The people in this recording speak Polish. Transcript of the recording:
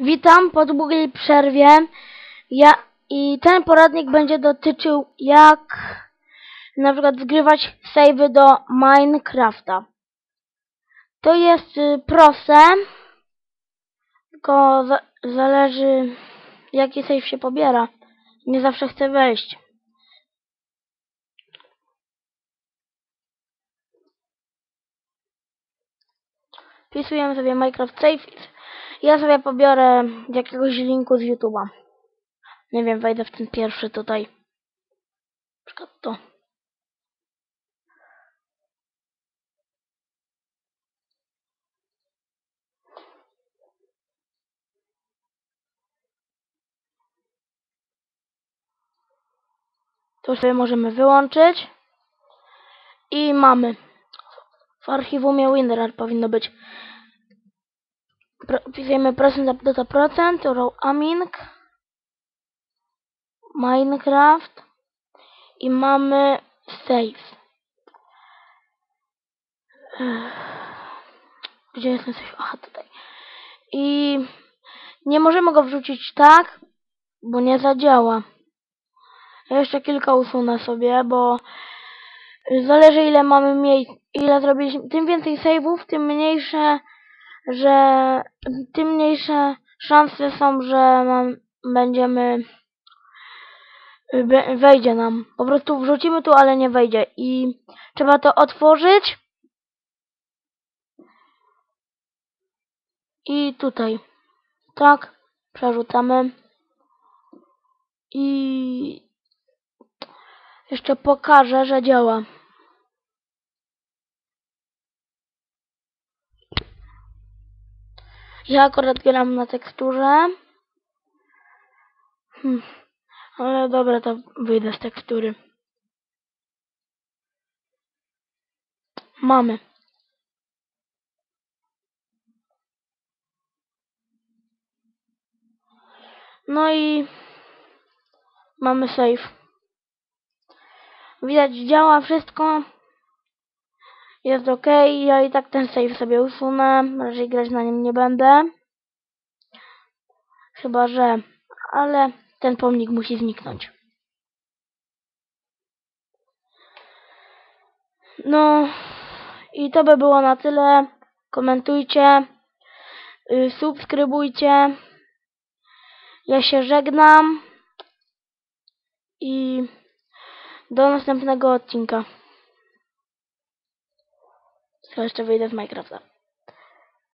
Witam po długiej przerwie. Ja i ten poradnik będzie dotyczył jak na przykład zgrywać savey do Minecrafta. To jest y, proste, tylko za zależy jaki save się pobiera. Nie zawsze chcę wejść. Wpisujemy sobie Minecraft Save. Ja sobie pobiorę jakiegoś linku z YouTube'a. Nie wiem, wejdę w ten pierwszy tutaj. Przykład to. To sobie możemy wyłączyć. I mamy. W archiwumie Winrar powinno być. Pro- Wpisujemy procent data procent, row aming, Minecraft i mamy save. Gdzie jest save? Aha, tutaj. I nie możemy go wrzucić tak, bo nie zadziała. Ja jeszcze kilka usunę sobie, bo zależy ile mamy miejsc, ile zrobiliśmy. Tym więcej saveów, tym mniejsze, że tym mniejsze szanse są, że mam, będziemy wejdzie nam. Po prostu wrzucimy tu, ale nie wejdzie i trzeba to otworzyć i tutaj. Tak, przerzucamy i jeszcze pokażę, że działa. Ja akurat gram na teksturze. Hmm. Ale dobra, to wyjdę z tekstury. Mamy. No i mamy save. Widać, działa wszystko. Jest ok. Ja i tak ten save sobie usunę. Raczej grać na nim nie będę. Chyba, że... Ale ten pomnik musi zniknąć. No i to by było na tyle. Komentujcie, y, subskrybujcie. Ja się żegnam i do następnego odcinka. Co jeszcze wyjdę z Minecrafta.